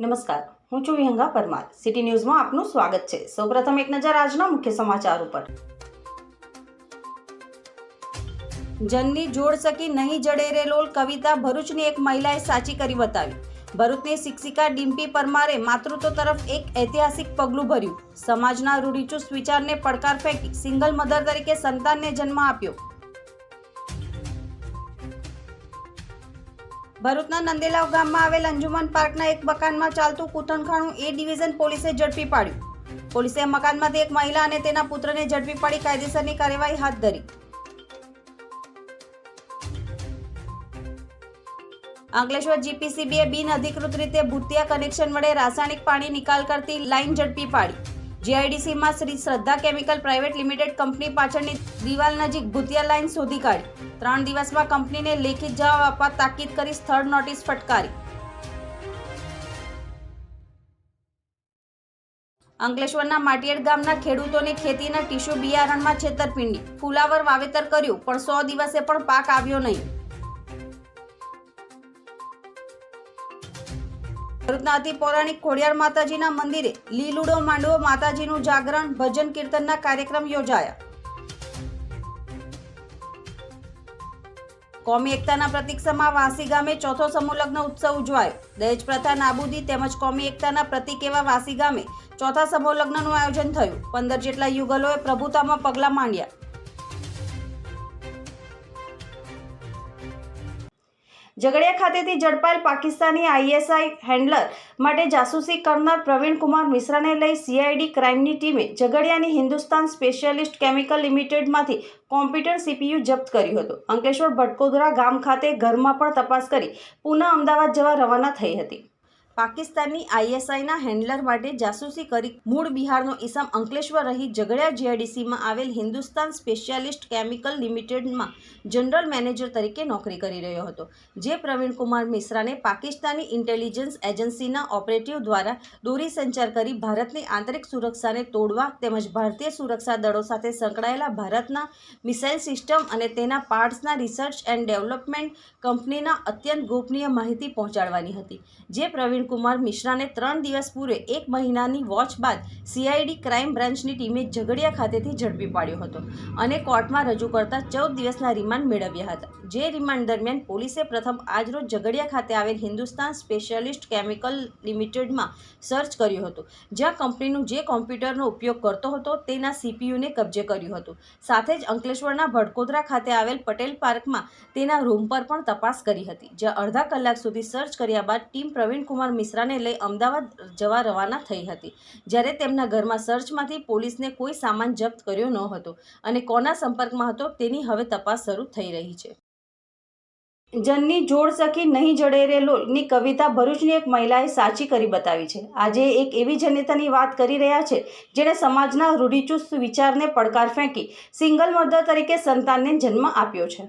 નમસ્કાર, હું છું વિહંગા પરમાર. સિટી ન્યૂઝમાં આપનું સ્વાગત છે. સૌપ્રથમ એક નજર આજના મુખ્ય સમાચાર ઉપર જનની જોડ સકી નહીં જડે રે લોલ, કવિતા ભરૂચની એક મહિલાએ સાચી કરી બતાવી. ભરૂચની શિક્ષિકા ડિમ્પી પરમારે માતૃત્વ તરફ એક ઐતિહાસિક પગલું ભર્યું. સમાજના રૂઢિચુસ્ત વિચારને પડકાર ફેંકી સિંગલ મધર તરીકે સંતાનને જન્મ આપ્યો. ભરૂચના નંદેલાવ ગામમાં આવેલ અંજુમન પાર્કના એક મકાનમાં ચાલતું કૂથણખાણું એ ડિવિઝન પોલીસે ઝડપી પાડ્યું. પોલીસે મકાનમાંથી એક મહિલા અને તેના પુત્રને ઝડપી પાડી કાયદેસરની કાર્યવાહી હાથ ધરી. અંકલેશ્વર જીપીસીબીએ બિન અધિકૃત રીતે ભૂતિયા કનેક્શન વડે રાસાયણિક પાણી નિકાલ કરતી લાઇન ઝડપી પાડી. જીઆઈડીસીમાં શ્રી શ્રદ્ધા કેમિકલ પ્રાઇવેટ લિમિટેડ કંપની પાછળની દિવાલ નજીક ભૂતિયા લાઇન શોધી કાઢી. ત્રણ દિવસમાં કંપનીને લેખિત જવાબ આપવા તાકીદ કરી સ્થળ નોટિસ ફટકારી. અંકલેશ્વરના માટિયાડ ગામના ખેડૂતોની ખેતીના ટીશ્યુ બિયારણમાં છેતરપિંડી. ફુલાવર વાવેતર કર્યું, પણ સો દિવસે પણ પાક આવ્યો નહીં. ભરૂચના પૌરાણિક ખોડિયાર માતાજીના મંદિરે લીલુડો માંડવો માતાજીનું જાગરણ, ભજન કીર્તનના કાર્યક્રમ યોજાયા. કોમી એકતાના પ્રતીક સમા વાસી ગામે ચોથો સમૂહલગ્ન ઉત્સવ ઉજવાયો. દહેજ પ્રથા નાબૂદી તેમજ કોમી એકતાના પ્રતીક એવા વાસી ગામે ચોથા સમૂહલગ્નનું આયોજન થયું. પંદર જેટલા યુગલોએ પ્રભુતામાં પગલાં માંડ્યા. ઝઘડિયા ખાતેથી ઝડપાયેલ પાકિસ્તાની આઈએસઆઈ હેન્ડલર માટે જાસૂસી કરનાર પ્રવીણ કુમાર મિશ્રાને લઈ સીઆઈડી ક્રાઇમની ટીમે ઝઘડિયાની હિન્દુસ્તાન સ્પેશિયલિસ્ટ કેમિકલ લિમિટેડમાંથી કોમ્પ્યુટર સીપીયુ જપ્ત કર્યું હતું. અંકલેશ્વર ભટકોદરા ગામ ખાતે ઘરમાં પણ તપાસ કરી પુનઃ અમદાવાદ જવા રવાના થઈ હતી. પાકિસ્તાનની આઈએસઆઈના હેન્ડલર માટે જાસૂસી કરી મૂળ બિહારનો ઈસમ અંકલેશ્વર રહી ઝઘડિયા જીઆઈડીસીમાં આવેલ હિન્દુસ્તાન સ્પેશિયાલિસ્ટ કેમિકલ લિમિટેડમાં જનરલ મેનેજર તરીકે નોકરી કરી રહ્યો હતો, જે પ્રવીણ કુમાર મિશ્રાને પાકિસ્તાની ઇન્ટેલિજન્સ એજન્સીના ઓપરેટિવ દ્વારા દોરી સંચાર કરી ભારતની આંતરિક સુરક્ષાને તોડવા તેમજ ભારતીય સુરક્ષા દળો સાથે સંકળાયેલા ભારતના મિસાઇલ સિસ્ટમ અને તેના પાર્ટ્સના રિસર્ચ એન્ડ ડેવલપમેન્ટ કંપનીના અત્યંત ગોપનીય માહિતી પહોંચાડવાની હતી, જે પ્રવીણ કુમાર મિશ્રાને ત્રણ દિવસ પૂર્વે એક મહિનાની વોચ બાદ સીઆઈડી ક્રાઇમ બ્રાન્ચની ટીમે ઝઘડિયા ખાતેથી ઝડપી પાડ્યો હતો અને કોર્ટમાં રજૂ કરતા ચૌદ દિવસના રિમાન્ડ મેળવ્યા હતા. જે રિમાન્ડ દરમિયાન પોલીસે પ્રથમ આજરોજ ઝઘડિયા ખાતે આવેલ હિન્દુસ્તાન સ્પેશિયાલિસ્ટ કેમિકલ લિમિટેડમાં સર્ચ કર્યું હતું. જ્યાં કંપનીનું જે કોમ્પ્યુટરનો ઉપયોગ કરતો હતો તેના સીપીયુને કબજે કર્યું હતું. સાથે જ અંકલેશ્વરના ભડકોદરા ખાતે આવેલ પટેલ પાર્કમાં તેના રૂમ પર પણ તપાસ કરી હતી. જ્યાં અડધા કલાક સુધી સર્ચ કર્યા બાદ ટીમ પ્રવીણ કુમાર મિશ્રાને લઈ અમદાવાદ જવા રવાના થઈ હતી. જ્યારે તેમના ઘરમાં સર્ચમાંથી પોલીસને કોઈ સામાન જપ્ત કર્યો ન હતો અને કોના સંપર્કમાં હતો તેની હવે તપાસ શરૂ થઈ રહી છે. જનની જોડ સખી નહીં જડે રે કવિતા ભરૂચની એક મહિલાએ સાચી કરી બતાવી છે. આજે એક એવી જનેતાની વાત કરી રહ્યા છે જેણે સમાજના રૂઢિચુસ્ત વિચારને પડકાર ફેંકી સિંગલ મધર તરીકે સંતાનને જન્મ આપ્યો છે.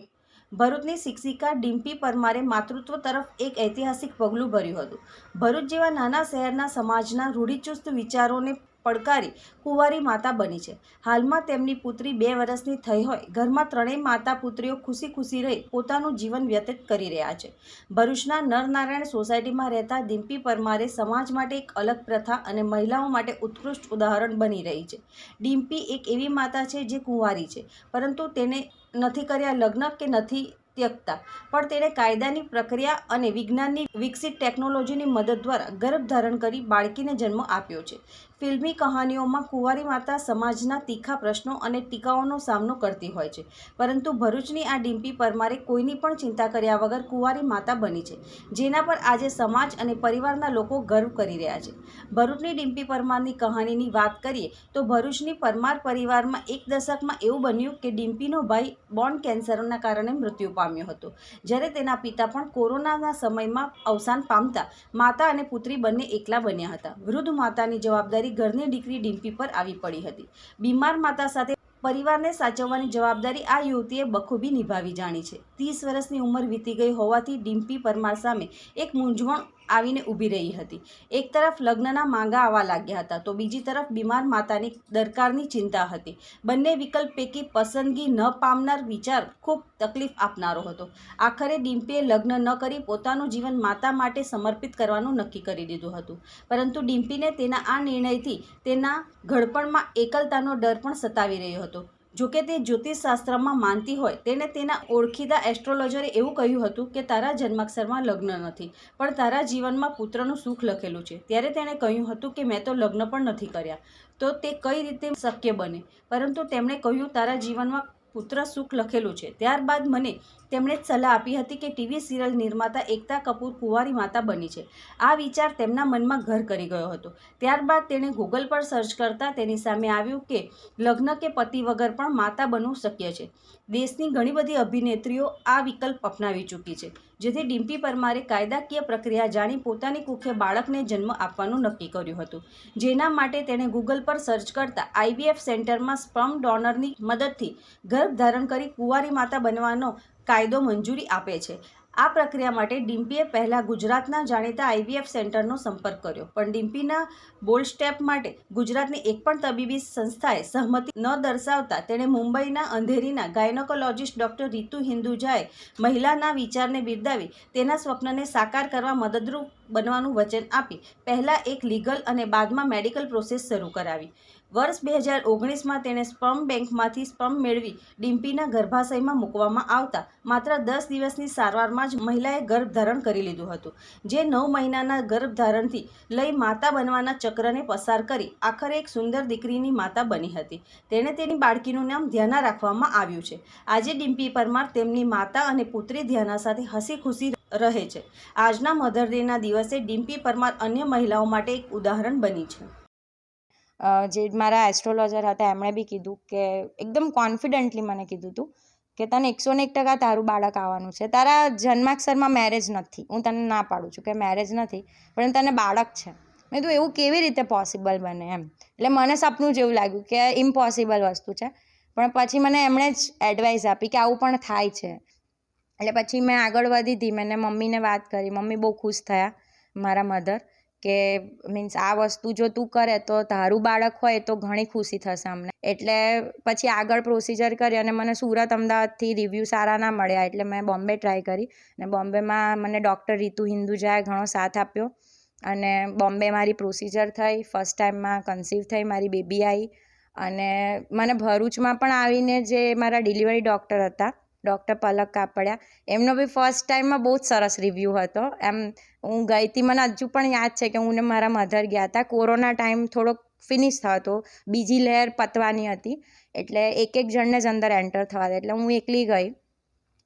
ભરૂચની શિક્ષિકા ડિમ્પી પરમારે માતૃત્વ તરફ એક ઐતિહાસિક પગલું ભર્યું હતું. ભરૂચ જેવા નાના શહેરના સમાજના રૂઢિચુસ્ત વિચારોને પડકારી કુંવારી માતા બની છે. હાલમાં તેમની પુત્રી બે વર્ષની થઈ હોય, ઘરમાં ત્રણેય માતા પુત્રીઓ ખુશી ખુશી રહી પોતાનું જીવન વ્યતીત કરી રહ્યા છે. ભરૂચના નરનારાયણ સોસાયટીમાં રહેતા ડિમ્પી પરમારે સમાજ માટે એક અલગ પ્રથા અને મહિલાઓ માટે ઉત્કૃષ્ટ ઉદાહરણ બની રહી છે. ડિમ્પી એક એવી માતા છે જે કુંવારી છે, પરંતુ તેને નથી કર્યા, લગ્ન કે નથી ત્યક્તા. પણ તેણે કાયદાની પ્રક્રિયા અને વિજ્ઞાનની વિકસિત ટેકનોલોજીની મદદ દ્વારા ગર્ભ ધારણ કરી બાળકીને જન્મ આપ્યો છે. ફિલ્મી કહાનીઓમાં કુંવારી માતા સમાજના તીખા પ્રશ્નો અને ટીકાઓનો સામનો કરતી હોય છે. પરંતુ ભરૂચની આ ડિમ્પી પરમારે કોઈની પણ ચિંતા કર્યા વગર કુંવારી માતા બની છે, જેના પર આજે સમાજ અને પરિવારના લોકો ગર્વ કરી રહ્યા છે. ભરૂચની ડિમ્પી પરમારની કહાનીની વાત કરીએ તો ભરૂચની પરમાર પરિવારમાં એક દશકમાં એવું બન્યું કે ડિમ્પીનો ભાઈ બોન કેન્સરના કારણે મૃત્યુ પામ્યો હતો. જ્યારે તેના પિતા પણ કોરોનાના સમયમાં અવસાન પામતા માતા અને પુત્રી બંને એકલા બન્યા હતા. વૃદ્ધ માતાની જવાબદારી ઘરની દીકરી ડિમ્પી પર આવી પડી હતી. બીમાર માતા સાથે પરિવારને સાચવવાની જવાબદારી આ યુવતીએ બખૂબી નિભાવી જાણી છે. ત્રીસ વર્ષની ઉંમર વીતી ગઈ હોવાથી ડિમ્પી પરમાર સામે એક મૂંઝવણ આવીને ઊભી રહી હતી. એક તરફ લગ્નના માંગા આવવા લાગ્યા હતા, તો બીજી તરફ બીમાર માતાની દરકારની ચિંતા હતી. બંને વિકલ્પ પૈકી પસંદગી ન પામનાર વિચાર ખૂબ તકલીફ આપનારો હતો. આખરે ડિમ્પીએ લગ્ન ન કરી પોતાનું જીવન માતા માટે સમર્પિત કરવાનું નક્કી કરી દીધું હતું. પરંતુ ડિમ્પીને તેના આ નિર્ણયથી તેના ઘડપણમાં એકલતાનો ડર પણ સતાવી રહ્યો હતો. જોકે તે જ્યોતિષશાસ્ત્રમાં માનતી હોય તેને તેના ઓળખીતા એસ્ટ્રોલોજરે એવું કહ્યું હતું કે, તારા જન્માક્ષરમાં લગ્ન નથી, પણ તારા જીવનમાં પુત્રનું સુખ લખેલું છે. ત્યારે તેણે કહ્યું હતું કે, મેં તો લગ્ન પણ નથી કર્યા. તો તે કઈ રીતે શક્ય બને? પરંતુ તેમણે કહ્યું, તારા જીવનમાં પુત્ર સુખ લખેલું છે. ત્યારબાદ મને તેમણે જ સલાહ આપી હતી કે ટીવી સિરિયલ નિર્માતા એકતા કપૂર કુંવારી માતા બની છે. આ વિચાર તેમના મનમાં ઘર કરી ગયો હતો. ત્યારબાદ તેણે ગૂગલ પર સર્ચ કરતાં તેની સામે આવ્યું કે લગ્ન કે પતિ વગર પણ માતા બનવું શક્ય છે. દેશની ઘણી બધી અભિનેત્રીઓ આ વિકલ્પ અપનાવી ચૂકી છે. જેથી ડિમ્પી પરમારે કાયદાકીય પ્રક્રિયા જાણી પોતાની કુખે બાળકને જન્મ આપવાનું નક્કી કર્યું હતું. જેના માટે તેણે ગૂગલ પર સર્ચ કરતા આઈવીએફ સેન્ટરમાં સ્પર્મ ડોનરની મદદથી ગર્ભ ધારણ કરી કુંવારી માતા બનવાનો કાયદો મંજૂરી આપે છે. આ પ્રક્રિયા માટે ડિમ્પીએ પહેલાં ગુજરાતના જાણીતા આઈવીએફ સેન્ટરનો સંપર્ક કર્યો. પણ ડિમ્પીના બોલ્ડ સ્ટેપ માટે ગુજરાતની એક પણ તબીબી સંસ્થાએ સહમતિ ન દર્શાવતા તેણે મુંબઈના અંધેરીના ગાયનોકોલોજિસ્ટ ડૉક્ટર રીતુ હિન્દુજાએ મહિલાના વિચારને બિરદાવી તેના સ્વપ્નને સાકાર કરવા મદદરૂપ બનવાનું વચન આપી પહેલાં એક લીગલ અને બાદમાં મેડિકલ પ્રોસેસ શરૂ કરાવી. વર્ષ બે હજાર ઓગણીસમાં તેણે સ્પર્મ બેંકમાંથી સ્પર્મ મેળવી ડિમ્પીના ગર્ભાશયમાં મૂકવામાં આવતા માત્ર દસ દિવસની સારવારમાં જ મહિલાએ ગર્ભધારણ કરી લીધું હતું, જે નવ મહિનાના ગર્ભધારણથી લઈ માતા બનવાના ચક્રને પસાર કરી આખરે એક સુંદર દીકરીની માતા બની હતી. તેણે તેની બાળકીનું નામ ધ્યાના રાખવામાં આવ્યું છે. આજે ડિમ્પી પરમાર તેમની માતા અને પુત્રી ધ્યાના સાથે હસી ખુશી રહે છે. આજના મધર ડેના દિવસે ડિમ્પી પરમાર અન્ય મહિલાઓ માટે એક ઉદાહરણ બની છે. જે મારા એસ્ટ્રોલોજર હતા, એમણે બી કીધું કે, એકદમ કોન્ફિડન્ટલી મને કીધું હતું કે તને એકસો ને એક ટકા તારું બાળક આવવાનું છે. તારા જન્માક્ષરમાં મેરેજ નથી. હું તને ના પાડું છું કે મેરેજ નથી, પણ તને બાળક છે. મેં તું એવું કેવી રીતે પોસિબલ બને? એમ. એટલે મને સપનું જેવું લાગ્યું કે ઇમ્પોસિબલ વસ્તુ છે. પણ પછી મને એમણે જ એડવાઇસ આપી કે, આવું પણ થાય છે. એટલે પછી મેં આગળ વધી હતી મેં મમ્મીને વાત કરી. મમ્મી બહુ ખુશ થયા મારા મધર કે મીન્સ આ વસ્તુ જો તું કરે તો તારું બાળક હોય તો ઘણી ખુશી થશે અમને. એટલે પછી આગળ પ્રોસિજર કરી અને મને સુરત અમદાવાદથી રિવ્યૂ સારા ના મળ્યા. એટલે મેં બોમ્બે ટ્રાય કરી અને બોમ્બેમાં મને ડૉક્ટર રીતુ હિન્દુજાએ ઘણો સાથ આપ્યો અને બોમ્બે મારી પ્રોસિજર થઈ. ફર્સ્ટ ટાઈમમાં કન્સીવ થઈ મારી બેબી આવી અને મને ભરૂચમાં પણ આવીને જે મારા ડિલિવરી ડૉક્ટર હતા ડૉક્ટર પલક કાપડિયા. એમનો બી ફર્સ્ટ ટાઈમમાં બહુ જ સરસ રિવ્યૂ હતો. એમ હું ગઈ હતી મને હજુ પણ યાદ છે કે હું ને મારા મધર ગયા હતા. કોરોના ટાઈમ થોડોક ફિનિશ થયો બીજી લહેર પતવાની હતી. એટલે એક એક જણને જ અંદર એન્ટર થવા દે. એટલે હું એકલી ગઈ.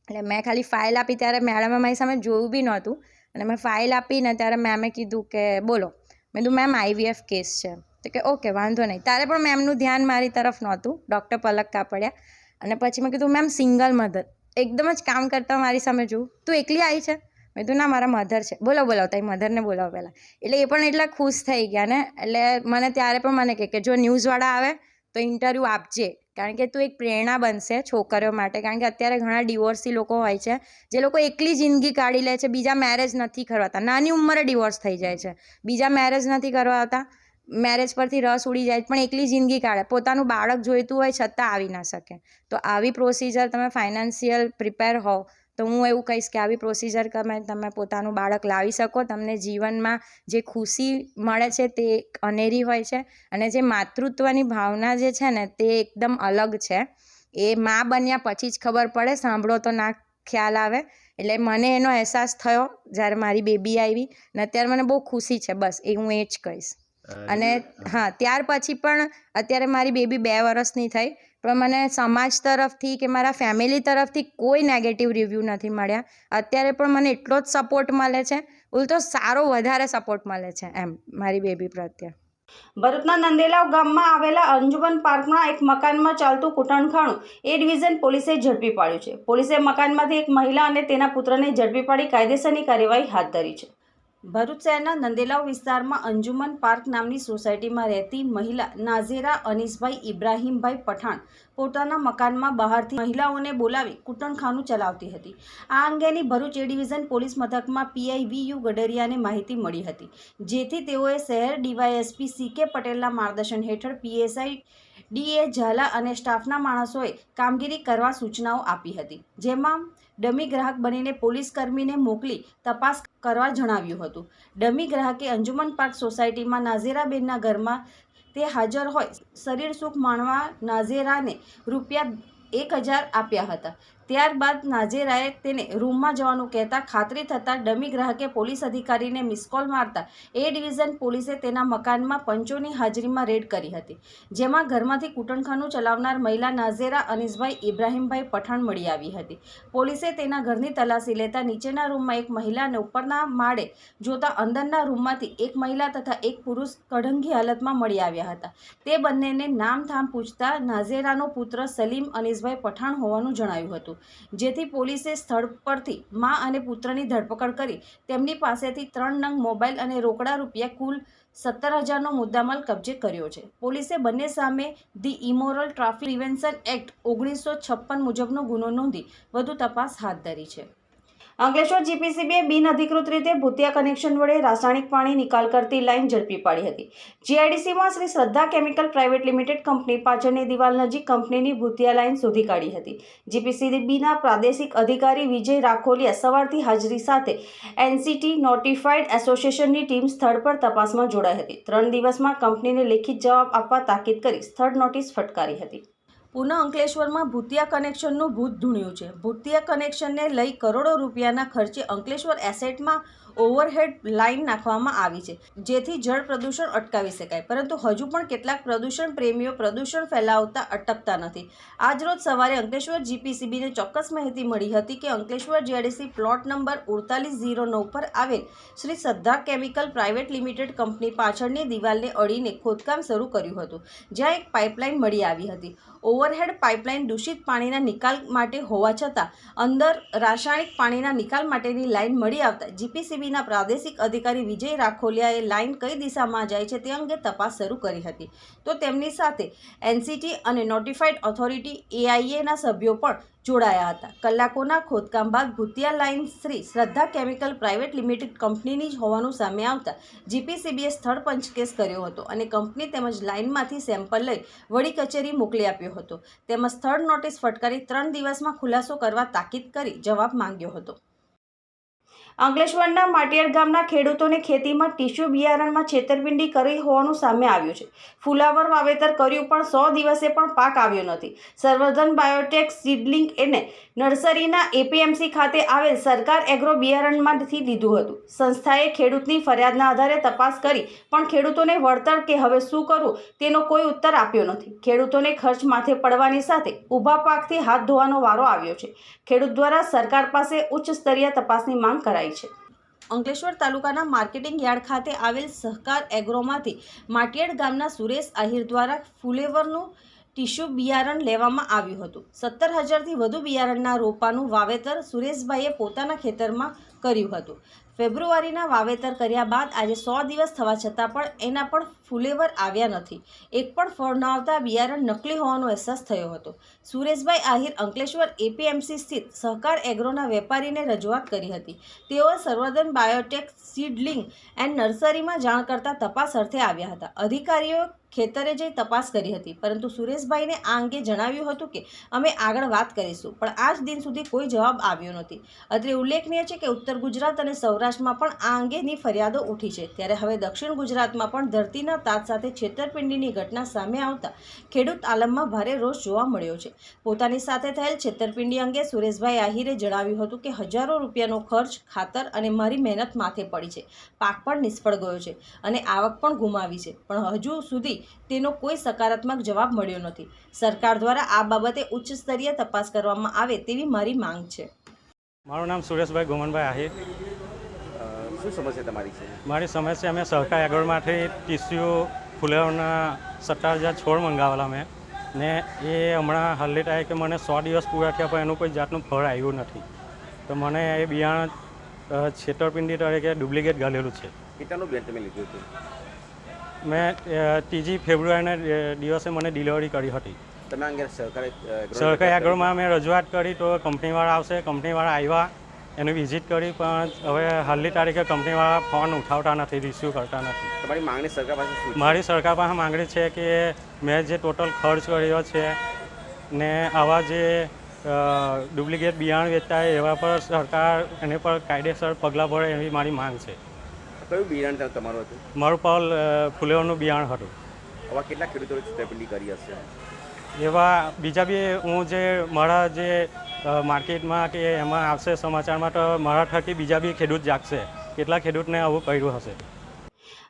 એટલે મેં ખાલી ફાઇલ આપી ત્યારે મેડમે મારી સામે જોયું બી નહોતું. અને મેં ફાઇલ આપીને ત્યારે મેમે કીધું કે બોલો. મેં કીધું, મેમ આઈવીએફ કેસ છે. તો કે, ઓકે, વાંધો નહીં. તારે પણ મેમનું ધ્યાન મારી તરફ નહોતું. ડૉક્ટર પલક કાપડિયા. અને પછી મેં કીધું, મેમ, સિંગલ મધર. એકદમ જ કામ કરતા મારી સામે જોઉં તું એકલી આવી છે? મેં કીધું, ના, મારા મધર છે. બોલો બોલાવો, તારી મધરને બોલાવો પહેલાં. એટલે એ પણ એટલા ખુશ થઈ ગયા ને. એટલે મને ત્યારે પણ મને કહે કે, જો ન્યૂઝવાળા આવે, તો ઇન્ટરવ્યૂ આપજે. કારણ કે તું એક પ્રેરણા બનશે છોકરીઓ માટે. કારણ કે અત્યારે ઘણા ડિવોર્સી લોકો હોય છે, જે લોકો એકલી જિંદગી કાઢી લે છે. બીજા મેરેજ નથી કરવાતા. નાની ઉંમરે ડિવોર્સ થઈ જાય છે. બીજા મેરેજ નથી કરવાતા. મેરેજ પરથી રસ ઉડી જાય, પણ એકલી જિંદગી કાઢે. પોતાનું બાળક જોઈતું હોય છતાં આવી ના શકે. તો આવી પ્રોસિજર તમે ફાઇનાન્શિયલ પ્રિપેર હોવ, તો હું એવું કહીશ કે આવી પ્રોસિજર તમે તમે પોતાનું બાળક લાવી શકો. તમને જીવનમાં જે ખુશી મળે છે તે એક અનેરી હોય છે અને જે માતૃત્વની ભાવના જે છે ને તે એકદમ અલગ છે. એ મા બન્યા પછી જ ખબર પડે, સાંભળો તો ના ખ્યાલ આવે. એટલે મને એનો અહેસાસ થયો જ્યારે મારી બેબી આવી ને અત્યારે મને બહુ ખુશી છે, બસ, એ હું એ જ કહીશ. અને હા. ત્યાર પછી પણ અત્યારે મારી બેબી બે વર્ષની થઈ પણ મને સમાજ તરફથી કે મારા ફેમિલી તરફથી કોઈ નેગેટિવ રિવ્યૂ નથી મળ્યા. અત્યારે પણ મને એટલો જ સપોર્ટ મળે છે. ઉલટો સારો વધારે સપોર્ટ મળે છે એમ મારી બેબી પ્રત્યે. ભરૂચના નંદેલાવ ગામમાં આવેલા અંજુમન પાર્કના એક મકાનમાં ચાલતું કૂટણખાણું એ ડિવિઝન પોલીસે ઝડપી પાડ્યું છે. પોલીસે મકાનમાંથી એક મહિલા અને તેના પુત્રને ઝડપી પાડી કાયદેસરની કાર્યવાહી હાથ ધરી છે. ભરૂચ શહેરના નંદેલાવ વિસ્તારમાં અંજુમન પાર્ક નામની સોસાયટીમાં રહેતી મહિલા નાઝેરા અનીસભાઈ ઇબ્રાહીમભાઈ પઠાણ પોતાના મકાનમાં બહારથી મહિલાઓને બોલાવી કૂટણખાનું ચલાવતી હતી. આ અંગેની ભરૂચ એ ડિવિઝન પોલીસ મથકમાં પીઆઈ યુ ગડરિયાને માહિતી મળી હતી, જેથી તેઓએ શહેર ડીવાયએસપી સી કે પટેલના માર્ગદર્શન હેઠળ પીએસઆઈ ડીએ ઝાલા અને સ્ટાફના માણસોએ કામગીરી કરવા સૂચનાઓ આપી હતી, જેમાં ડમી ગ્રાહક બનીને પોલીસ કર્મીને મોકલી તપાસ કરવા જણાવ્યું હતું. ડમી ગ્રાહકે અંજુમન પાર્ક સોસાયટીમાં નાઝેરાબેનના ઘરમાં તે હાજર હોય શરીર સુખ માણવા નાઝેરાને રૂપિયા એક હજાર આપ્યા હતા. ત્યારબાદ નાજેરાએ તેને રૂમમાં જવાનું કહેતા ખાતરી થતાં ડમી ગ્રાહકે પોલીસ અધિકારીને મિસકોલ મારતા એ ડિવિઝન પોલીસે તેના મકાનમાં પંચોની હાજરીમાં રેડ કરી હતી, જેમાં ઘરમાંથી કૂટણખાનું ચલાવનાર મહિલા નાઝેરા અનીસભાઈ ઇબ્રાહીમભાઈ પઠાણ મળી આવી હતી. પોલીસે તેના ઘરની તલાશી લેતા નીચેના રૂમમાં એક મહિલા અને ઉપરના માળે જોતા અંદરના રૂમમાંથી એક મહિલા તથા એક પુરુષ કઢંગી હાલતમાં મળી આવ્યા હતા. તે બંનેને નામથામ પૂછતા નાઝેરાનો પુત્ર સલીમ અનીસભાઈ પઠાણ હોવાનું જણાવ્યું હતું. જેથી પોલીસે સ્થળ પરથી મા અને પુત્રની ધરપકડ કરી તેમની પાસેથી ત્રણ નંગ મોબાઈલ અને રોકડા રૂપિયા કુલ સત્તર હજારનો મુદ્દામાલ કબજે કર્યો છે. પોલીસે બંને સામે the immoral traffic prevention act ઓગણીસો છપ્પન મુજબનો ગુનો નોંધી વધુ તપાસ હાથ ધરી છે. અંકલેશ્વર જીપીસીબીએ બિનઅધિકૃત રીતે ભૂતિયા કનેક્શન વડે રાસાયણિક પાણી નિકાલ કરતી લાઇન ઝડપી પાડી હતી. જીઆઈડીસીમાં શ્રી શ્રદ્ધા કેમિકલ પ્રાઇવેટ લિમિટેડ કંપની પાછળની દિવાલ નજીક કંપનીની ભૂતિયા લાઇન શોધી કાઢી હતી. જીપીસીબીના પ્રાદેશિક અધિકારી વિજય રાખોલિયા સવારથી હાજરી સાથે એનસીટી નોટિફાઈડ એસોસિએશનની ટીમ સ્થળ પર તપાસમાં જોડાઈ હતી. ત્રણ દિવસમાં કંપનીને લેખિત જવાબ આપવા તાકીદ કરી સ્થળ નોટિસ ફટકારી હતી. પુનઃ અંકલેશ્વરમાં ભૂતિયા કનેક્શનનું ભૂત ધૂણ્યું છે. ભૂતિયા કનેક્શનને લઈ કરોડો રૂપિયાના ખર્ચે અંકલેશ્વર એસેટમાં ઓવરહેડ લાઇન નાખવામાં આવી છે, જેથી જળ પ્રદૂષણ અટકાવી શકાય. પરંતુ હજુ પણ કેટલાક પ્રદૂષણ પ્રેમીઓ પ્રદૂષણ ફેલાવતા અટકતા નથી. આજરોજ સવારે અંકલેશ્વર જીપીસીબીને ચોક્કસ માહિતી મળી હતી કે અંકલેશ્વર જીઆઈડીસી પ્લોટ નંબર ઉડતાલીસ ઝીરો નવ પર આવેલ શ્રી શ્રદ્ધા કેમિકલ પ્રાઇવેટ લિમિટેડ કંપની પાછળની દિવાલને અડીને ખોદકામ શરૂ કર્યું હતું, જ્યાં એક પાઇપલાઇન મળી આવી હતી. ઓવરહેડ પાઇપલાઇન દૂષિત પાણીના નિકાલ માટે હોવા છતાં, અંદર રાસાયણિક પાણીના નિકાલ માટેની લાઇન મળી આવતા જીપીસીબીના પ્રાદેશિક અધિકારી વિજય રાખોલિયાએ લાઇન કઈ દિશામાં જાય છે તે અંગે તપાસ શરૂ કરી હતી. તો તેમની સાથે એનસીટી અને નોટિફાઈડ ઓથોરિટી એઆઈએના સભ્યો પણ જોડાયા હતા. કલાકોના ખોદકામ બાદ ભૂતિયા લાઇન શ્રી શ્રદ્ધા કેમિકલ પ્રાઇવેટ લિમિટેડ કંપનીની જ હોવાનું સામે આવતા જીપીસીબીએ સ્થળ પંચકેસ કર્યો હતો અને કંપની તેમજ લાઇનમાંથી સેમ્પલ લઈ વડી કચેરી મોકલી આપ્યો હતો. તેમજ સ્થળ નોટિસ ફટકારી ત્રણ દિવસમાં ખુલાસો કરવા તાકીદ કરી જવાબ માંગ્યો હતો. અંકલેશ્વરના માટિયાર ગામના ખેડૂતોને ખેતીમાં ટીશ્યુ બિયારણમાં છેતરપિંડી કરી હોવાનું સામે આવ્યું છે. ફુલાવર વાવેતર કર્યું પણ સો દિવસે પણ પાક આવ્યો નથી. સર્વધન બાયોટેક સીડલિંગ એને નર્સરીના એપીએમસી ખાતે આવેલ સરકાર એગ્રો બિયારણમાંથી લીધું હતું. સંસ્થાએ ખેડૂતની ફરિયાદના આધારે તપાસ કરી, પણ ખેડૂતોને વળતર કે હવે શું કરવું તેનો કોઈ ઉત્તર આપ્યો નથી. ખેડૂતોને ખર્ચ માથે પડવાની સાથે ઊભા પાકથી હાથ ધોવાનો વારો આવ્યો છે. ખેડૂત દ્વારા સરકાર પાસે ઉચ્ચ સ્તરીય તપાસની માંગ કરાઈ. છે. અંકલેશ્વર તાલુકાના માર્કેટિંગ યાર્ડ ખાતે આવેલ સહકાર એગ્રોમાંથી માટિયાડ ગામના સુરેશ આહિર દ્વારા ફુલેવરનું ટીશ્યુ બિયારણ લેવામાં આવ્યું હતું. સત્તર હજારથી વધુ બિયારણના રોપાનું વાવેતર સુરેશભાઈએ પોતાના ખેતરમાં કર્યું હતું. ફેબ્રુઆરીના વાવેતર કર્યા બાદ આજે સો દિવસ થવા છતાં પણ એના પણ ફુલેવર આવ્યા નથી. એક પણ ફળ ન આવતા બિયારણ નકલી હોવાનો અહેસાસ થયો હતો. સુરેશભાઈ આહિર અંકલેશ્વર એપીએમસી સ્થિત સહકાર એગ્રોના વેપારીને રજૂઆત કરી હતી. તેઓએ સર્વધન બાયોટેક સીડલિંગ એન્ડ નર્સરીમાં જાણ કરતા તપાસ અર્થે આવ્યા હતા. અધિકારીઓ ખેતરે જઈ તપાસ કરી હતી, પરંતુ સુરેશભાઈને આ અંગે જણાવ્યું હતું કે, અમે આગળ વાત કરીશું, પણ આજ દિન સુધી કોઈ જવાબ આવ્યો નથી. અત્રે ઉલ્લેખનીય છે કે ઉત્તર ગુજરાત અને સૌરાષ્ટ્રમાં પણ આ અંગેની ફરિયાદો ઉઠી છે. ત્યારે હવે દક્ષિણ ગુજરાતમાં પણ ધરતીના તાત સાથે છેતરપિંડીની ઘટના સામે આવતા ખેડૂત આલમમાં ભારે રોષ જોવા મળ્યો છે. પોતાની સાથે થયેલ છેતરપિંડી અંગે સુરેશભાઈ આહિરે જણાવ્યું હતું કે હજારો રૂપિયાનો ખર્ચ, ખાતર અને મારી મહેનત માથે પડી છે. પાક પણ નિષ્ફળ ગયો છે અને આવક પણ ગુમાવી છે. પણ હજુ સુધી તેનો કોઈ સકારાત્મક જવાબ મળ્યો નથી. સરકાર દ્વારા આ બાબતે ઉચ્ચ સ્તરીય તપાસ કરવામાં આવે તેવી મારી માંગ છે. મારું નામ સુરેશભાઈ ગોમનભાઈ આહિર. શું સમસ્યા તમારી છે? મારી સમસ્યા અમે સહકાર એગ્રોમાંથી ટીસ્યુ ફુલેવરના સત્તર હજાર છોડ મંગાવેલા મેં ને એ હમણાં હલ્લી થાય કે મને સો દિવસ પૂરા થયા પણ એનું કોઈ જાતનું ફળ આવ્યું નથી. તો મને એ બિયારણ છેતરપિંડી તરીકે ડુપ્લિકેટ ગાલેલું છે. કેટલાનું બિયારણ તમે લીધું હતું? મેં ત્રીજી ફેબ્રુઆરીના દિવસે મને ડિલિવરી કરી હતી. તમે અંગે સરકારે સરકારી કરી? આગળમાં મેં રજૂઆત કરી તો કંપનીવાળા આવશે કંપનીવાળા આવ્યા. એની વિઝિટ કરી પણ હવે હાલની તારીખે કંપનીવાળા ફોન ઉઠાવતા નથી રિસીવ કરતા નથી. તમારી માંગણી સરકાર પાસે શું છે? મારી સરકાર પાસે માંગણી છે કે મેં જે ટોટલ ખર્ચ કર્યો છે ને આવા જે ડુપ્લિકેટ બિયારણ વેચતા હોય એવા પર સરકાર એની પર કાયદેસર પગલાં ભરે એવી મારી માંગ છે. કયું બિયારણ ત- તમારું હતું? મારું પાલ ફુલેવરનું બિયારણ હતું. આવા કેટલા ખેડૂતોએ છેતરપિંડી કરી હશે? એવા બીજા બી હું જે મારા જે માર્કેટમાં કે એમાં આવશે સમાચારમાં તો મારા થકી બીજા બી ખેડૂત જાગશે. કેટલા ખેડૂતને આવું કર્યું હશે?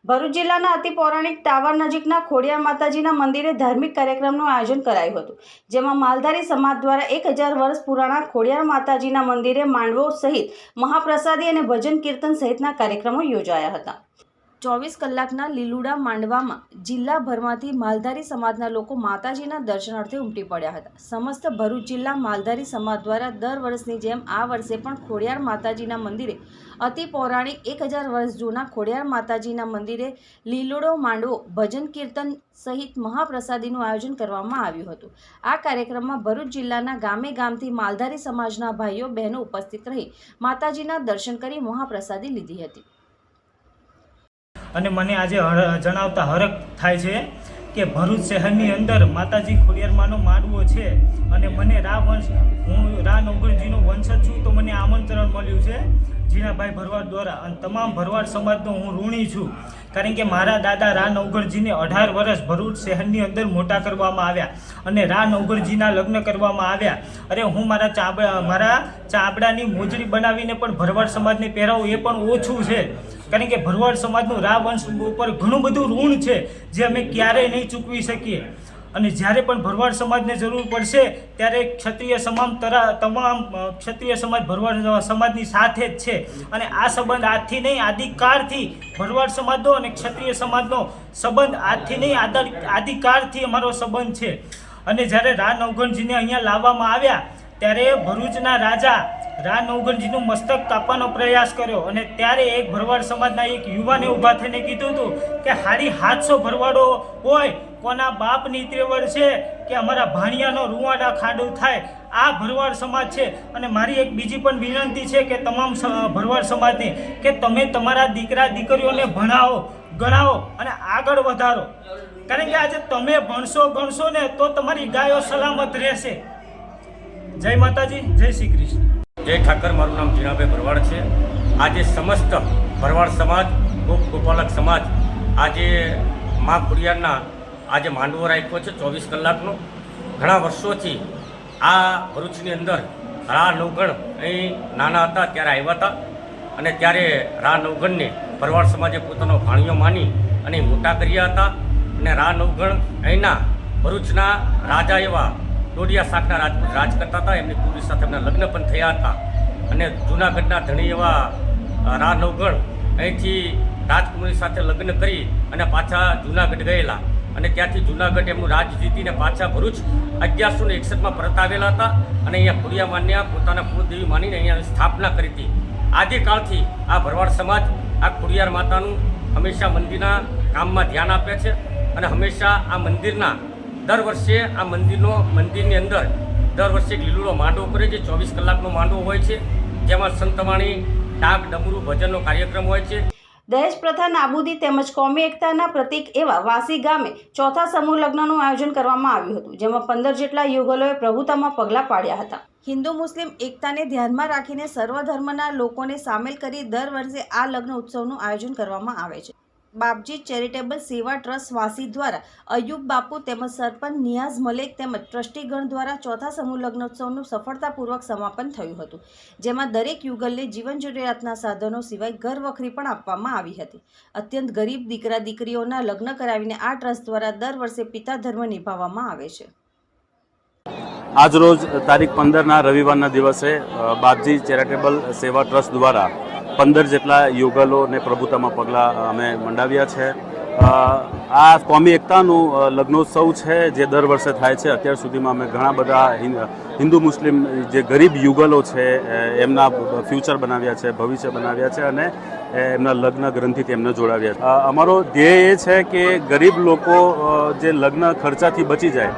ભરૂચ જિલ્લાના અતિ પૌરાણિક ટાવર નજીકના ખોડિયાર માતાજીના મંદિરે ધાર્મિક કાર્યક્રમનું આયોજન કરાયું હતું, જેમાં માલધારી સમાજ દ્વારા એક હજાર વર્ષ પુરાણા ખોડિયાર માતાજીના મંદિરે માંડવો સહિત મહાપ્રસાદી અને ભજન કીર્તન સહિતના કાર્યક્રમો યોજાયા હતા. ચોવીસ કલાકના લીલુડા માંડવામાં જિલ્લાભરમાંથી માલધારી સમાજના લોકો માતાજીના દર્શનાર્થે ઉમટી પડ્યા હતા. સમસ્ત ભરૂચ જિલ્લા માલધારી સમાજ દ્વારા દર વર્ષની જેમ આ વર્ષે પણ ખોડિયાર માતાજીના મંદિરે અતિ પૌરાણિક એક હજાર વર્ષ જૂના ખોડિયાર માતાજીના મંદિરે લીલુડો માંડવો ભજન કીર્તન સહિત મહાપ્રસાદીનું આયોજન કરવામાં આવ્યું હતું. આ કાર્યક્રમમાં ભરૂચ જિલ્લાના ગામે ગામથી માલધારી સમાજના ભાઈઓ બહેનો ઉપસ્થિત રહી માતાજીના દર્શન કરી મહાપ્રસાદી લીધી હતી. અને મને આજે જણાવતા હરખ થાય છે કે ભરૂચ શહેરની અંદર માતાજી ખોડિયારમાંનો માડવો છે અને મને રા વંશ હું રા નોકરજીનો વંશજ છું, તો મને આમંત્રણ મળ્યું છે. જીણાભાઈ ભરવાડ દ્વારા અને તમામ ભરવાડ સમાજનો હું ઋણી છું. કારણ કે મારા દાદા રા નવગરજીને અઢાર વર્ષ ભરૂચ શહેરની અંદર મોટા કરવામાં આવ્યા અને રા નવગરજીના લગ્ન કરવામાં આવ્યા. અરે હું મારા ચાબડા, મારા ચાબડાની મોજડી બનાવીને પણ ભરવાડ સમાજને પહેરાવું એ પણ ઓછું છે. કારણ કે ભરવાડ સમાજનું રા વંશ ઉપર ઘણું બધું ઋણ છે, જે અમે ક્યારેય નહીં ચૂકવી શકીએ. અને જ્યારે પણ ભરવાડ સમાજને જરૂર પડશે, ત્યારે ક્ષત્રિય સમામ તરા, તમામ ક્ષત્રિય સમાજ ભરવાડ સમાજની સાથે જ છે. અને આ સંબંધ આજથી નહીં, આદિકાળથી ભરવાડ સમાજનો અને ક્ષત્રિય સમાજનો સંબંધ આજથી નહીં આદર આદિકાળથી અમારો સંબંધ છે. અને જ્યારે રા નવગણજીને અહીંયા લાવવામાં આવ્યા, ત્યારે ભરૂચના રાજા રા નવગણજીનું મસ્તક કાપવાનો પ્રયાસ કર્યો અને ત્યારે એક ભરવાડ સમાજના એક યુવાને ઊભા થઈને કીધું હતું કે હારી હાથસો ભરવાડો હોય, કોના બાપની ત્રેવડ છે કે અમારા ભાણિયાનો રૂવાડા ખાડું થાય, આ ભરવાડ સમાજ છે. અને મારી એક બીજી પણ વિનંતી છે કે તમામ ભરવાડ સમાજની કે તમે તમારા દીકરા, દીકરીઓને ભણાવો, ગણાવો અને આગળ વધારો. કારણ કે આજે તમે ભણશો, ગણશો ને તો તમારી ગાયો સલામત રહેશે. જય માતાજી, જય શ્રી કૃષ્ણ. જય ઠાકર, મારું નામ જીણાભાઈ ભરવાડ છે. આજે સમસ્ત ભરવાડ સમાજ, ગોપ ગોપાલક સમાજ, આજે મા ખોડિયારના આજે માંડવો રાખ્યો છે ચોવીસ કલાકનો. ઘણા વર્ષોથી આ ભરૂચની અંદર રા નવગણ અહીં નાના હતા, ત્યારે આવ્યા હતા. અને ત્યારે રા નવગણને ભરવાડ સમાજે પોતાનો ભાણિયો માની અને મોટા કર્યા હતા. અને રા નવગણ અહીંના ભરૂચના રાજા એવા ડોડિયા શાખના રાજ રાજ કરતા હતા. એમની પુરી સાથે એમના લગ્ન પણ થયા હતા. અને જૂનાગઢના ધણી એવા રા નવગણ અહીંથી રાજકુમારી સાથે લગ્ન કરી અને પાછા જૂનાગઢ ગયેલા. અને ત્યાંથી જૂનાગઢ એમનું રાજ જીતીને પાછા ભરૂચ અગિયારસો ને એકસઠમાં પરત આવેલા હતા. અને અહીંયા ખોડિયા માન્યા પોતાના કુળદેવી માનીને અહીંયા સ્થાપના કરી હતી. આદિકાળથી આ ભરવાડ સમાજ આ ખોડિયાર માતાનું હંમેશા મંદિરના કામમાં ધ્યાન આપે છે. અને હંમેશા આ મંદિરના દર વર્ષે આ મંદિરનો મંદિરની અંદર દર વર્ષે એક લીલુડો માંડો કરે છે ચોવીસ કલાકનો માંડો હોય છે જેમાં સંતવાણી ડાક ડમરું ભજનનો કાર્યક્રમ હોય છે. દહેજ પ્રથા નાબૂદી તેમજ કોમી એકતાના પ્રતીક એવા વાસી ગામે ચોથા સમૂહ લગ્નનું આયોજન કરવામાં આવ્યું હતું જેમાં પંદર જેટલા યુગલોએ પ્રભુતામાં પગલાં પાડ્યા હતા. હિન્દુ મુસ્લિમ એકતાને ધ્યાનમાં રાખીને સર્વ ધર્મના લોકોને સામેલ કરી દર વર્ષે આ લગ્ન ઉત્સવનું આયોજન કરવામાં આવે છે. બાપજી ચેરિટેબલ સેવા ટ્રસ્ટ વાસી દ્વારા અયુબ બાપુ તેમજ સરપંચ નિયાઝ મલેક તેમજ ટ્રસ્ટીગણ દ્વારા ચોથા સમૂહ લગ્નોત્સવનું સફળતાપૂર્વક સમાપન થયું હતું, જેમાં દરેક યુગલને જીવન જરૂરિયાતના સાધનો સિવાય ઘર વખરી પણ આપવામાં આવી હતી. અત્યંત ગરીબ દીકરા દીકરીઓના લગ્ન કરાવીને આ ટ્રસ્ટ દ્વારા દર વર્ષે પિતા ધર્મ નિભાવવામાં આવે છે. આજરોજ તારીખ પંદરના રવિવારના દિવસે બાપજી ચેરિટેબલ સેવા ટ્રસ્ટ દ્વારા પંદર જેટલા યુગલોને પ્રભુતામાં પગલાં અમે મંડાવ્યા છે. આ કોમી એકતાનું લગ્નોત્સવ છે, જે દર વર્ષે થાય છે. અત્યાર સુધીમાં અમે ઘણા બધા હિન્દ- મુસ્લિમ, જે ગરીબ યુગલો છે એમના ફ્યુચર બનાવ્યા છે, ભવિષ્ય બનાવ્યા છે અને એમના લગ્ન ગ્રંથિથી એમને જોડાવ્યા છે. અમારો ધ્યેય એ છે કે ગરીબ લોકો જે લગ્ન ખર્ચાથી બચી જાય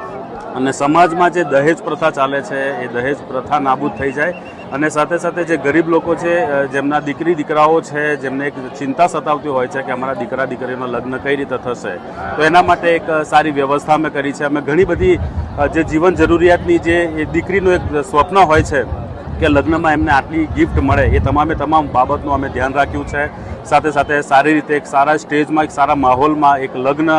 અને સમાજમાં જે દહેજ પ્રથા ચાલે છે, એ દહેજ પ્રથા નાબૂદ થઈ જાય. અને સાથે સાથે જે ગરીબ લોકો છે જેમના દીકરી, દીકરાઓ છે, જેમને એક ચિંતા સતાવતી હોય છે કે અમારા દીકરા દીકરીનો લગ્ન કઈ રીતે થશે, તો એના માટે એક સારી વ્યવસ્થા અમે કરી છે. અમે ઘણી બધી જે જીવન જરૂરિયાતની જે, એ દીકરીનું એક સ્વપ્ન હોય છે કે લગ્નમાં એમને આટલી ગિફ્ટ મળે, એ તમામે તમામ બાબતનું અમે ધ્યાન રાખ્યું છે. સાથે સાથે સારી રીતે એક સારા સ્ટેજમાં એક સારા માહોલમાં એક લગ્ન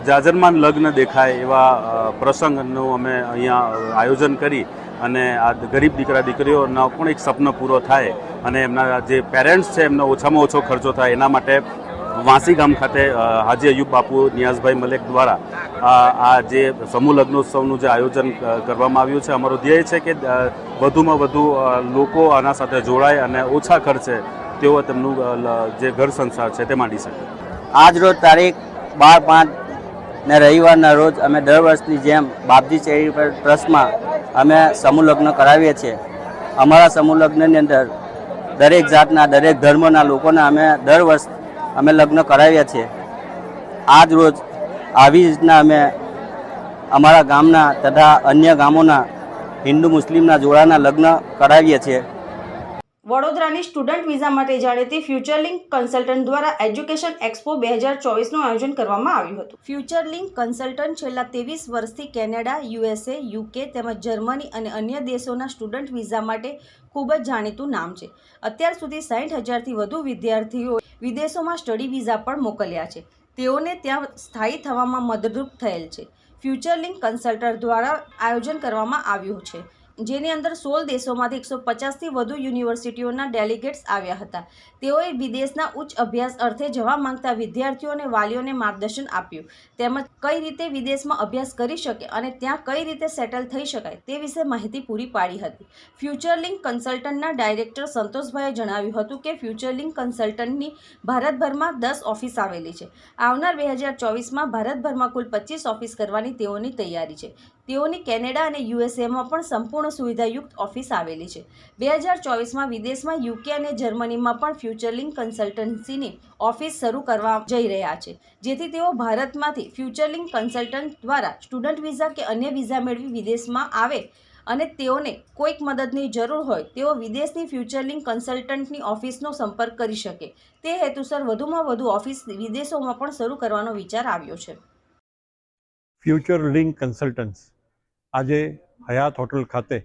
જાજરમાન લગ્ન દેખાય એવા પ્રસંગનું અમે અહીંયા આયોજન કરી અને આ ગરીબ દીકરા દીકરીઓનો પણ એક સપનો પૂરો થાય અને એમના જે પેરેન્ટ્સ છે એમનો ઓછામાં ઓછો ખર્ચો થાય એના માટે વાંસી ગામ ખાતે હાજી અયુબ બાપુ, નિયાઝભાઈ મલેક દ્વારા આ જે સમૂહ લગ્નોત્સવનું જે આયોજન કરવામાં આવ્યું છે, અમારો ધ્યેય છે કે વધુમાં વધુ લોકો આના સાથે જોડાય અને ઓછા ખર્ચે તેઓ તેમનું જે ઘર સંસાર છે તે માંડી શકે. આજ રોજ તારીખ બાર પાંચ ને રવિવારના રોજ અમે દર વર્ષની જેમ બાપજી ચેરિટેબલ ટ્રસ્ટમાં અમે સમૂહ લગ્ન કરાવીએ છીએ. અમારા સમૂહ લગ્નની અંદર દરેક જાતના, દરેક ધર્મના લોકોના અમે દર વર્ષ અમે લગ્ન કરાવીએ છીએ. આજ રોજ આવી રીતના અમે અમારા ગામના તથા અન્ય ગામોના હિન્દુ મુસ્લિમના જોડાના લગ્ન કરાવીએ છીએ. વડોદરાની સ્ટુડન્ટ વિઝા માટે જાણીતી ફ્યુચર લિંક કન્સલ્ટન્ટ દ્વારા એજ્યુકેશન એક્સપો બે હજાર ચોવીસનું આયોજન કરવામાં આવ્યું હતું. ફ્યુચર લિંક કન્સલ્ટન્ટ છેલ્લા ત્રેવીસ વર્ષથી કેનેડા, યુએસએ, યુકે તેમજ જર્મની અને અન્ય દેશોના સ્ટુડન્ટ વિઝા માટે ખૂબ જ જાણીતું નામ છે. અત્યાર સુધી સાઠ હજારથી વધુ વિદ્યાર્થીઓ વિદેશોમાં સ્ટડી વિઝા પણ મોકલ્યા છે. તેઓને ત્યાં સ્થાયી થવામાં મદદરૂપ થયેલ છે. ફ્યુચર લિંક કન્સલ્ટન્ટ દ્વારા આયોજન કરવામાં આવ્યું છે. જેની અંદર સોળ દેશોમાંથી એકસો પચાસથી વધુ યુનિવર્સિટીઓના ડેલિગેટ્સ આવ્યા હતા. તેઓએ વિદેશના ઉચ્ચ અભ્યાસ અર્થે જવા માંગતા વિદ્યાર્થીઓ અને વાલીઓને માર્ગદર્શન આપ્યું. તેમજ કઈ રીતે વિદેશમાં અભ્યાસ કરી શકે અને ત્યાં કઈ રીતે સેટલ થઈ શકાય તે વિશે માહિતી પૂરી પાડી હતી. ફ્યુચરલિંક કન્સલ્ટન્ટના ડાયરેક્ટર સંતોષભાઈએ જણાવ્યું હતું કે ફ્યુચરલિંક કન્સલ્ટન્ટની ભારતભરમાં દસ ઓફિસ આવેલી છે. આવનાર બે હજાર ચોવીસમાં ભારતભરમાં કુલ પચીસ ઓફિસ કરવાની તેઓની તૈયારી છે. તેઓની કેનેડા અને યુએસએમાં પણ સંપૂર્ણ સુવિધાયુક્ત ઓફિસ આવેલી છે. બે હજાર ચોવીસમાં વિદેશમાં યુકે અને જર્મનીમાં પણ ફ્યુચરલિંક કન્સલ્ટન્સીની ઓફિસ શરૂ કરવા જઈ રહ્યા છે. જેથી તેઓ ભારતમાંથી ફ્યુચરલિંક કન્સલ્ટન્ટ દ્વારા સ્ટુડન્ટ વિઝા કે અન્ય વિઝા મેળવી વિદેશમાં આવે અને તેઓને કોઈક મદદની જરૂર હોય, તેઓ વિદેશની ફ્યુચરલિંક કન્સલ્ટન્ટની ઓફિસનો સંપર્ક કરી શકે. તે હેતુસર વધુમાં વધુ ઓફિસ વિદેશોમાં પણ શરૂ કરવાનો વિચાર આવ્યો છે. ફ્યુચર લિંક કન્સલ્ટન્ટ્સ આજે હયાત હોટલ ખાતે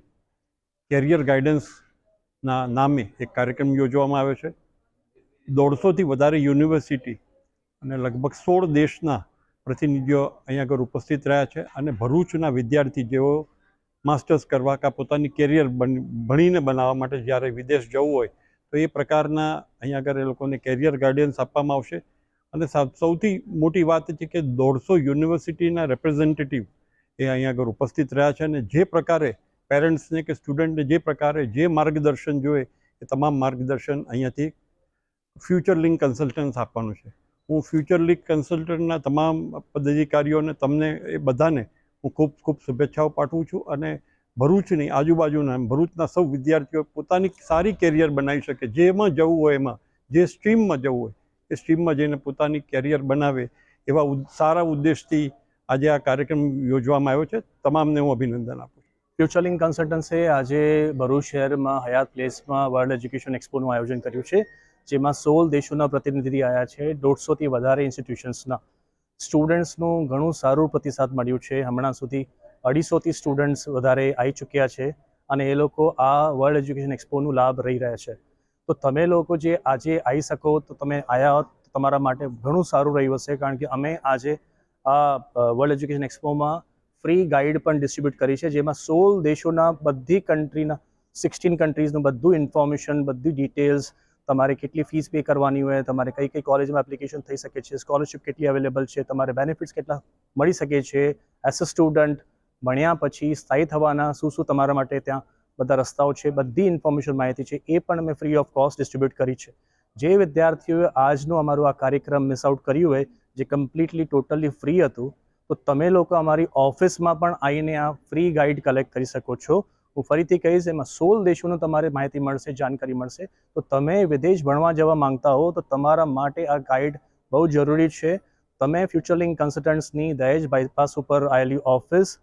કેરિયર ગાઈડન્સના નામે એક કાર્યક્રમ યોજવામાં આવ્યો છે. દોઢસોથી વધારે યુનિવર્સિટી અને લગભગ સોળ દેશના પ્રતિનિધિઓ અહીંયા આગળ ઉપસ્થિત રહ્યા છે અને ભરૂચના વિદ્યાર્થી જેઓ માસ્ટર્સ કરવા કાં પોતાની કેરિયર ભણીને બનાવવા માટે જ્યારે વિદેશ જવું હોય, તો એ પ્રકારના અહીંયા આગળ એ લોકોને કેરિયર ગાઈડન્સ આપવામાં આવશે. અને સૌથી મોટી વાત છે કે દોઢસો યુનિવર્સિટીના રેપ્રેઝેન્ટેટિવ એ અહીંયા આગળ ઉપસ્થિત રહ્યા છે અને જે પ્રકારે પેરેન્ટ્સને કે સ્ટુડન્ટને જે પ્રકારે જે માર્ગદર્શન જોઈએ એ તમામ માર્ગદર્શન અહીંયાથી ફ્યુચર લિંક કન્સલ્ટન્સ આપવાનું છે. હું ફ્યુચર લિંક કન્સલ્ટન્ટના તમામ પદાધિકારીઓને તમને એ બધાને હું ખૂબ ખૂબ શુભેચ્છાઓ પાઠવું છું અને ભરૂચની આજુબાજુના ભરૂચના સૌ વિદ્યાર્થીઓ પોતાની સારી કેરિયર બનાવી શકે. જેમાં જવું હોય એમાં, જે સ્ટ્રીમમાં જવું હોય એ સ્ટ્રીમમાં જઈને પોતાની કેરિયર બનાવે એવા સારા ઉદ્દેશથી આજે આ કાર્યક્રમ યોજવામાં આવ્યો છે. તમામને હું અભિનંદન આપું છું. ફ્યુચરલિંક કન્સલ્ટન્સે આજે ભરૂચ શહેરમાં, હયાત પ્લેસમાં વર્લ્ડ એજ્યુકેશન એક્સપોનું આયોજન કર્યું છે, જેમાં સોળ દેશોના પ્રતિનિધિ આવ્યા છે, દોઢસોથી વધારે ઇન્સ્ટિટ્યુશન્સના સ્ટુડન્ટ્સનું ઘણું સારું પ્રતિસાદ મળ્યું છે. હમણાં સુધી અઢીસોથી સ્ટુડન્ટ્સ વધારે આવી ચૂક્યા છે અને એ લોકો આ વર્લ્ડ એજ્યુકેશન એક્સપોનું લાભ રહી રહ્યા છે. તો તમે લોકો જે આજે આવી શકો, તો તમે આવ્યા તમારા માટે ઘણું સારું રહ્યું હશે, કારણ કે અમે આજે આ વર્લ્ડ એજ્યુકેશન એક્સપોમાં ફ્રી ગાઈડ પણ ડિસ્ટ્રીબ્યુટ કરી છે, જેમાં સોળ દેશોના બધી કન્ટ્રીના સિક્સટીન કન્ટ્રીઝનું બધું ઇન્ફોર્મેશન બધી ડિટેલ્સ તમારે કેટલી ફીસ પે કરવાની હોય, તમારે કઈ કઈ કોલેજમાં એપ્લિકેશન થઈ શકે છે સ્કોલરશિપ કેટલી અવેલેબલ છે, તમારે બેનિફિટ્સ કેટલા મળી શકે છે એઝ અ સ્ટુડન્ટ ભણ્યા પછી સ્થાયી થવાના, શું શું તમારા માટે ત્યાં બધા રસ્તાઓ છે, બધી ઇન્ફોર્મેશન માહિતી છે, એ પણ અમે ફ્રી ઓફ કોસ્ટ ડિસ્ટ્રીબ્યુટ કરી છે. જે વિદ્યાર્થીઓએ આજનો અમારો આ કાર્યક્રમ મિસ આઉટ કર્યું હોય જે કમ્પ્લીટલી ટોટલી ફ્રી હતું, તો તમે લોકો અમારી ઓફિસમાં પણ આવીને આ ફ્રી ગાઈડ કલેક્ટ કરી શકો છો. હું ફરીથી કહીશ, એમાં સોળ દેશોનું તમારે માહિતી મળશે, જાણકારી મળશે. તો તમે વિદેશ ભણવા જવા માંગતા હો, તો તમારા માટે આ ગાઈડ બહુ જરૂરી છે. તમે ફ્યુચરલિંગ કન્સલ્ટન્ટ્સની દહેજ બાયપાસ ઉપર આવેલી ઓફિસ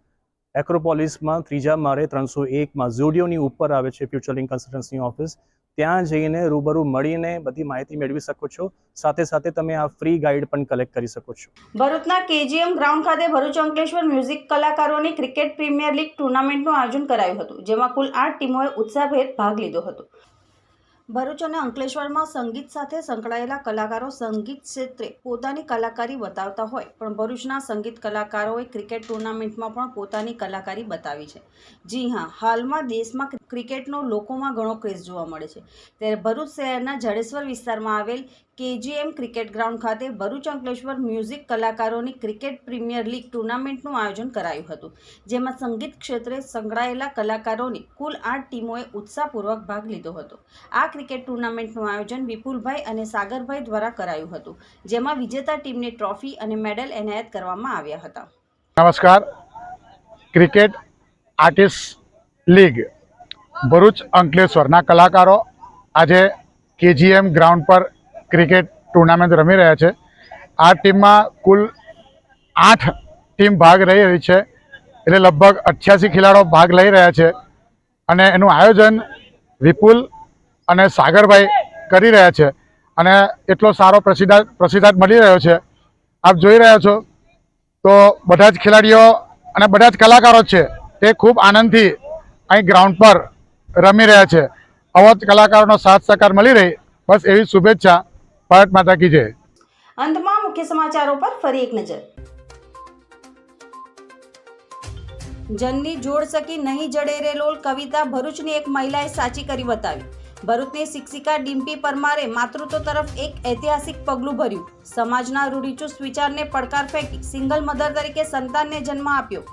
એક્રોપોલિસમાં ત્રીજા મારે ત્રણસો એકમાં ઝુડિયોની ઉપર આવે છે ફ્યુચરલિંગ કન્સલ્ટન્ટ્સની ઓફિસ ત્યાં જઈને રૂબરૂ મળીને બધી માહિતી મેળવી શકો છો. સાથે સાથે તમે આ ફ્રી ગાઈડ પણ કલેક્ટ કરી શકો છો. ભરૂચના કેજીએમ ગ્રાઉન્ડ ખાતે ભરૂચ અંકલેશ્વર મ્યુઝિક કલાકારોની ક્રિકેટ પ્રીમિયર લીગ ટુર્નામેન્ટનું આયોજન કરાયું હતું, જેમાં કુલ આઠ ટીમોએ ઉત્સાહભેર ભાગ લીધો હતો. ભરૂચ અને અંકલેશ્વરમાં સંગીત સાથે સંકળાયેલા કલાકારો સંગીત ક્ષેત્રે પોતાની કલાકારી બતાવતા હોય, પણ ભરૂચના સંગીત કલાકારોએ ક્રિકેટ ટુર્નામેન્ટમાં પણ પોતાની કલાકારી બતાવી છે. જી હા, હાલમાં દેશમાં ક્રિકેટનો લોકોમાં ઘણો ક્રેઝ જોવા મળે છે. ત્યારે ભરૂચ શહેરના જડેશ્વર વિસ્તારમાં આવેલ કેજીએમ ક્રિકેટ ગ્રાઉન્ડ ખાતે ભરૂચ અંકલેશ્વર મ્યુઝિક કલાકારોની ક્રિકેટ પ્રીમિયર લીગ ટુર્નામેન્ટનું આયોજન કરાયું હતું, જેમાં સંગીત ક્ષેત્રે સંકળાયેલા કલાકારોની કુલ આઠ ટીમોએ ઉત્સાહપૂર્વક ભાગ લીધો હતો. આ ક્રિકેટ ટુર્નામેન્ટનું આયોજન વિપુલભાઈ અને સાગરભાઈ દ્વારા કરાયું હતું, જેમાં વિજેતા ટીમને ટ્રોફી અને મેડલ એનાયત કરવામાં આવ્યા હતા. નમસ્કાર. ક્રિકેટ આર્ટિસ્ટ લીગ, ભરૂચ અંકલેશ્વરના કલાકારો આજે કેજીએમ ગ્રાઉન્ડ પર ક્રિકેટ ટુર્નામેન્ટ રમી રહ્યા છે. આ ટીમમાં કુલ આઠ ટીમ ભાગ રહી રહી છે. એટલે લગભગ અઠ્યાસી ખેલાડીઓ ભાગ લઈ રહ્યા છે. અને એનું આયોજન વિપુલ અને સાગરભાઈ કરી રહ્યા છે. અને એટલો સારો પ્રસિદ્ધાર્થ પ્રસિદ્ધાર્થ મળી રહ્યો છે. આપ જોઈ રહ્યા છો તો બધા જ ખેલાડીઓ અને બધા જ કલાકારો છે. તે ખૂબ આનંદથી અહીં ગ્રાઉન્ડ પર રમી રહ્યા છે. આવો જ કલાકારોનો સાથ સહકાર મળી રહી. બસ એવી શુભેચ્છા. ભારત માતા કી જય. અંતમાં મુખ્ય સમાચારો પર ફરી એક નજર. જનની જોડ સકી નહીં જડે રે લોલ, કવિતા ભરૂચની એક મહિલાએ સાચી કરી બતાવી. ભરૂચની શિક્ષિકા ડિમ્પી પરમારે માતૃત્વ તરફ એક ઐતિહાસિક પગલું ભર્યું. સમાજના રૂઢિચુસ્ત વિચારને પડકાર ફેંકી સિંગલ મધર તરીકે સંતાનને જન્મ આપ્યો.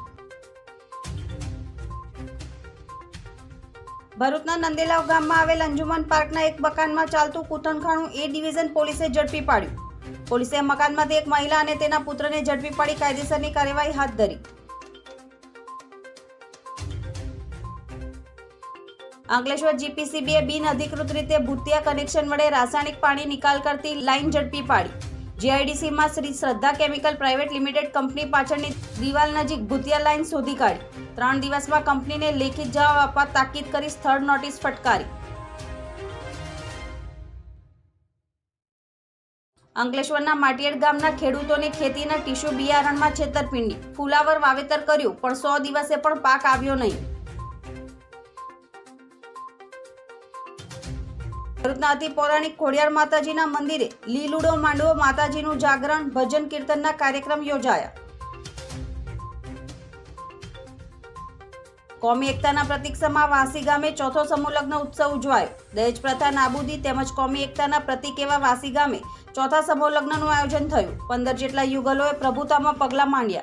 ભરૂચના નંદેલાવ ગામમાં આવેલ અંજુમન પાર્કના એક મકાનમાં ચાલતું કૂટણખાણું એ ડિવિઝન પોલીસે ઝડપી પાડ્યું. પોલીસે મકાનમાંથી એક મહિલા અને તેના પુત્રને ઝડપી પાડી કાયદેસરની કાર્યવાહી હાથ ધરી. અંકલેશ્વર જીપીસીબીએ બિન અધિકૃત રીતે ભૂતિયા કનેક્શન વડે રાસાયણિક પાણી નિકાલ કરતી લાઇન ઝડપી પાડી. જીઆઈડીસીમાં શ્રી શ્રદ્ધા કેમિકલ પ્રાઇવેટ લિમિટેડ કંપની પાછળની દિવાલ નજીક ભૂતિયા લાઇન શોધી કાઢી. ત્રણ દિવસમાં કંપનીને લેખિત જવાબ આપવા તાકીદ કરી સ્થળ નોટિસ ફટકારી. અંકલેશ્વરના માટિયડ ગામના ખેડૂતોની ખેતીના ટીશ્યુ બિયારણમાં છેતરપિંડી. ફુલાવર વાવેતર કર્યું, પણ સો દિવસે પણ પાક આવ્યો નહીં. ભરૂચના પૌરાણિક ખોડિયાર માતાજીના મંદિરે લીલુડો માંડવો માતાજીનું જાગરણ, ભજન કીર્તનના કાર્યક્રમ યોજાયા. કોમી એકતાના પ્રતીક સમા વાસી ગામે ચોથો સમૂહલગ્ન ઉત્સવ ઉજવાયો. દહેજ પ્રથા, નાબૂદી તેમજ કોમી એકતાના પ્રતીક એવા વાસી ગામે ચોથા સમૂહલગ્નનું આયોજન થયું. પંદર જેટલા યુગલોએ પ્રભુતામાં પગલાં માંડ્યા.